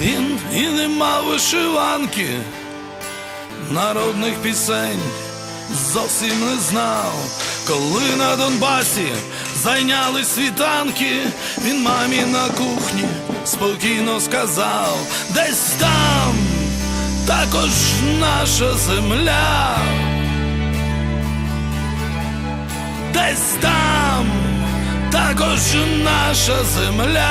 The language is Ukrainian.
Він і не мав вишиванки, народних пісень зовсім не знав, коли на Донбасі зайняли світанки, він мамі на кухні спокійно сказав, десь там також наша земля, десь там також наша земля.